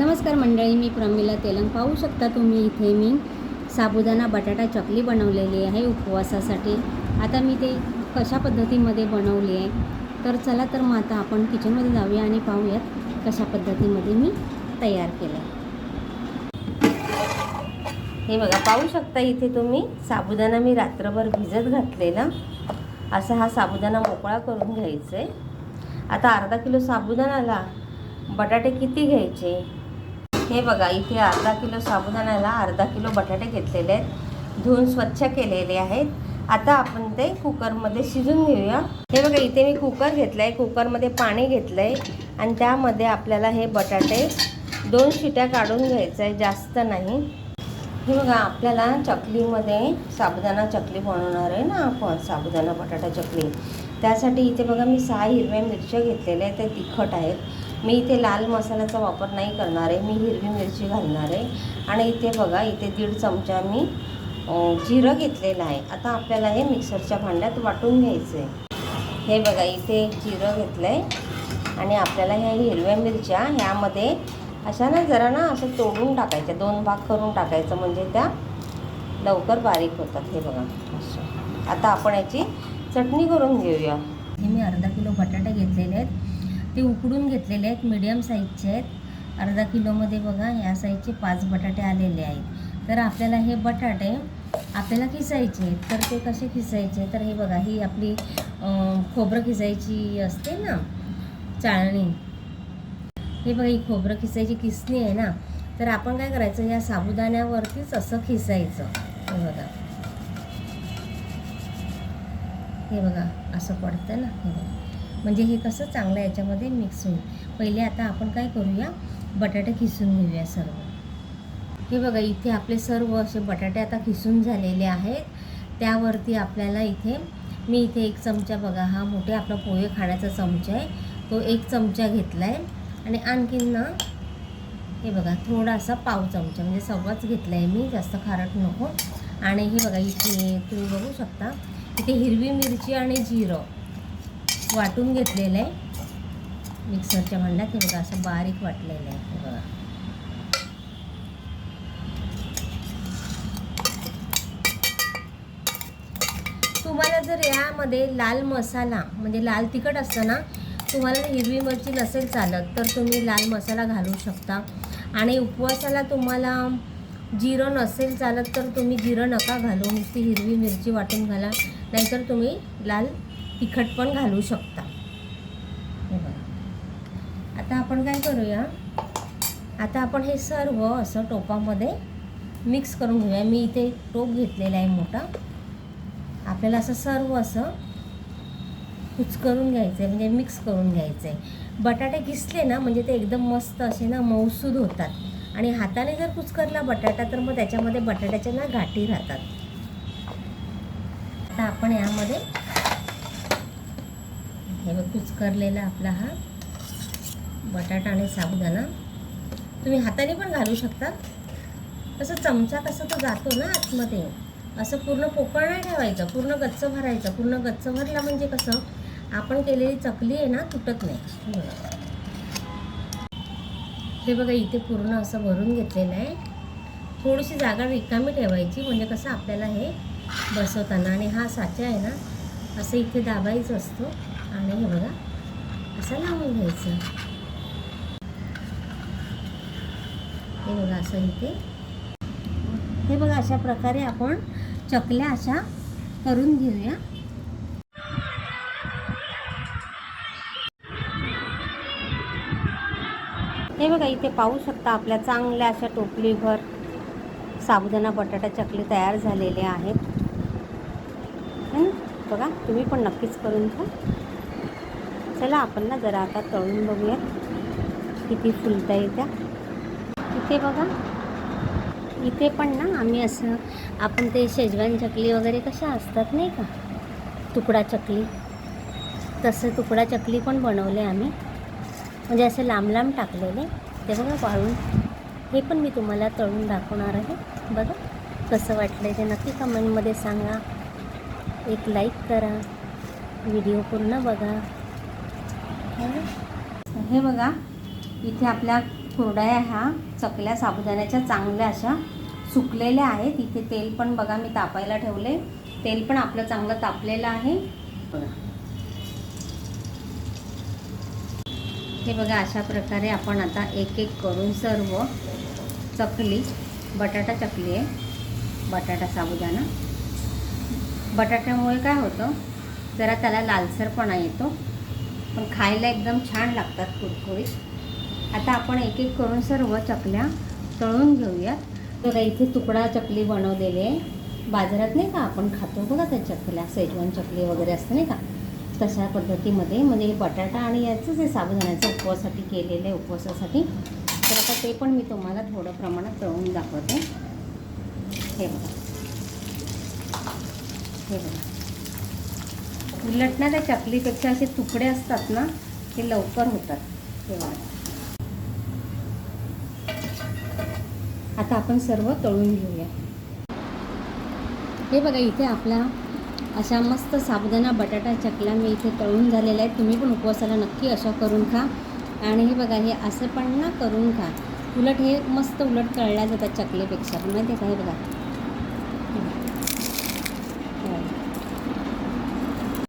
नमस्कार मंडळी मी प्रमिला तेलंग. पाहू शकता तुम्ही इथे मी साबुदाणा बटाटा चकली बनवलेली आहे उपवासासाठी. आता मी ते कशा पद्धतीमध्ये बनवली आहे? तर चला तर मग आता आपण किचनमध्ये जाऊया आणि पाहूयात कशा पद्धतीमध्ये मी तयार केलं आहे. हे बघा पाहू शकता इथे तुम्ही साबुदाणा मी रात्रभर भिजत घातलेला. असा हा साबुदाणा मोकळा करून घ्यायचा आहे आता अर्धा किलो साबुदाणाला बटाटे किती घ्यायचे? हे बघा इथे अर्धा किलो साबुदाण्याला अर्धा किलो बटाटे घेतलेले आहेत. धुवून स्वच्छ केलेले आहेत. आता आपण ते कुकरमध्ये शिजून घेऊया. हे बघा इथे मी कुकर घेतलं आहे कुकरमध्ये पाणी घेतलं आहे आणि त्यामध्ये आपल्याला हे बटाटे दोन शिट्या काढून घ्यायचं आहे जास्त नाही. हे बघा आपल्याला चकलीमध्ये साबुदाणा चकली बनवणार आहे ना आपण साबुदाणा बटाटा चकली. त्यासाठी इथे बघा मी सहा हिरव्या मिरच्या घेतलेल्या आहेत. त्या तिखट आहेत. मी इथे लाल मसाल्याचा वापर नाही करणार आहे मी हिरवी मिरची घालणार आहे. आणि इथे बघा इथे दीड चमचा मी जिरं घेतलेलं आहे. आता आपल्याला हे मिक्सरच्या भांड्यात वाटून घ्यायचं आहे हे बघा इथे जिरं घेतलं आहे आणि आपल्याला ह्या हिरव्या मिरच्या ह्यामध्ये अशा ना जरा ना असं तोडून टाकायच्या दोन भाग करून टाकायचं. म्हणजे त्या लवकर बारीक होतात. हे बघा असं आता आपण याची चटणी करून घेऊया. हे मी अर्धा किलो बटाटे घेतलेले आहेत. ते उकडून घेतलेले आहेत मीडियम साईजचे आहेत. अर्धा किलोमध्ये बघा ह्या साईजचे पाच बटाटे आलेले आहेत. तर आपल्याला हे बटाटे आपल्याला खिसायचे आहेत. तर ते कसे खिसायचे? तर हे बघा ही आपली खोबरं खिसायची असते ना चाळणी. हे बघा ही खोबरं खिसायची किसणी आहे ना. तर आपण काय करायचं? या साबुदाण्यावरतीच असं खिसायचं. हे बघा. हे बघा असं पडतं ना हे बघा. म्हणजे हे कसं चांगलं याच्यामध्ये मिक्स होईल. पहिले आता आपण काय करूया? बटाटे खिसून घेऊया सर्व. हे बघा इथे आपले सर्व असे बटाटे आता खिसून झालेले आहेत. त्यावरती आपल्याला इथे मी इथे एक चमचा बघा हा मोठे आपला पोहे खाण्याचा चमचा आहे. तो एक चमचा घेतला आहे आणि आणखीन ना हे बघा थोडासा पाव चमचा म्हणजे सव्वाच घेतला आहे मी जास्त खारट नको. आणि हे बघा इथे तुम्ही बघू शकता इथे हिरवी मिरची आणि जिरं. वाटून घेतलेलं आहे. मिक्सरच्या भांड्यात हे बघा असं बारीक वाटलेलं आहे. बघा. तुम्हाला जर यामध्ये लाल मसाला म्हणजे लाल तिखट असतं ना तुम्हाला हिरवी मिरची नसेल चालत तर तुम्ही लाल मसाला घालू शकता. आणि उपवासाला तुम्हाला जिरं नसेल चालत तर तुम्ही जिरं नका घालू. नुसती हिरवी मिरची वाटून घाला. नाहीतर तुम्ही लाल तिखट पण घालू शकता. हे बघा. आता आपण काय करूया? आता आपण हे सर्व असं टोपामध्ये मिक्स करून घेऊया. मी इथे टोप घेतलेला आहे मोठा. आपल्याला असं सर्व असं कुचकरून घ्यायचं आहे म्हणजे मिक्स करून घ्यायचं आहे बटाटे किसले ना म्हणजे ते एकदम मस्त असे ना मऊसूद होतात. आणि हाताने जर कुचकरला बटाटा तर मग त्याच्यामध्ये बटाट्याच्या ना गाठी राहतात. आता आपण यामध्ये हे बघ कुचकरलेला आपला हा बटाटा आणि साबुदाणा. तुम्ही हाताने पण घालू शकता तसं चमचा कसा तो जातो ना आतमध्ये असं पूर्ण पोकळ नाही ठेवायचं पूर्ण गच्च भरायचं. पूर्ण गच्च भरला म्हणजे कसं आपण केलेली चकली आहे ना तुटत नाही. हे बघा इथे पूर्ण असं भरून घेतलेलं आहे. थोडीशी जागा रिकामी ठेवायची म्हणजे कसं आपल्याला हे बसवताना आणि हा साचा आहे ना असं इथे दाबायचं असतो. आणि हे बघा असं लावून घ्यायचं. हे बघा असं इथे. हे बघा अशा प्रकारे आपण चकल्या अशा करून घेऊया. हे बघा इथे पाहू शकता आपल्या चांगल्या अशा टोपलीभर साबुदाणा बटाटा चकली तयार झालेले आहेत. बघा तुम्ही पण नक्कीच करून घ्या. चला आपण ना जरा आता तळून बघूयात किती फुलता येत्या इथे बघा. इथे पण ना आम्ही असं आपण ते शेजवान चकली वगैरे कशा असतात नाही का? तुकडा चकली. तसं तुकडा चकली पण बनवले आम्ही. म्हणजे असे लांब लांब टाकलेले. ते बघा वाळून. हे पण मी तुम्हाला तळून दाखवणार आहे. बघा कसं वाटलं ते. नक्की कमेंटमध्ये सांगा. एक लाईक करा. व्हिडिओ पूर्ण बघा. है हे बघा इथे आपल्या कुरड्या ह्या चकल्या साबुदाण्याच्या चांगल्या अशा सुकलेल्या आहेत. इथे तेल पण बघा मी तापायला ठेवले. तेल पण आपलं चांगलं तापलेलं आहे. बघा हे बघा अशा प्रकारे आपण आता एक एक करून सर्व चकली बटाटा चकली आहे. बटाटा साबुदाणा. बटाट्यामुळे काय होतं जरा त्याला लालसरपणा येतो. पण खायला एकदम छान लागतात कुरकुरीत. आता आपण एक एक करून सर्व चकल्या तळून घेऊयात. बघा इथे तुकडा चकली बनवलेली आहे. बाजारात नाही का आपण खातो? बघा त्या चकल्या सेजवान चकली वगैरे असते नाही का? तशा पद्धतीमध्ये म्हणजे हे बटाटा आणि याचंच आहे साबुदाण्याचं उपवासासाठी केलेलं आहे उपवासासाठी. तर आता ते पण मी तुम्हाला थोडं प्रमाणात तळून दाखवते. हे बघा. हे बघा. उलट ना त्या चकलीपेक्षा असे तुकडे असतात ना ते लवकर होतात. हे आता आपण सर्व तळून घेऊया. हे बघा इथे आपला अशा मस्त साबुदाणा बटाटा चकल्या मी इथे तळून झालेल्या आहेत. तुम्ही पण उपवासाला नक्की अशा करून खा. आणि हे बघा हे असं पण ना करून खा. उलट हे मस्त उलट तळल्या जातात चकलीपेक्षा. माहिती आहे का? हे बघा.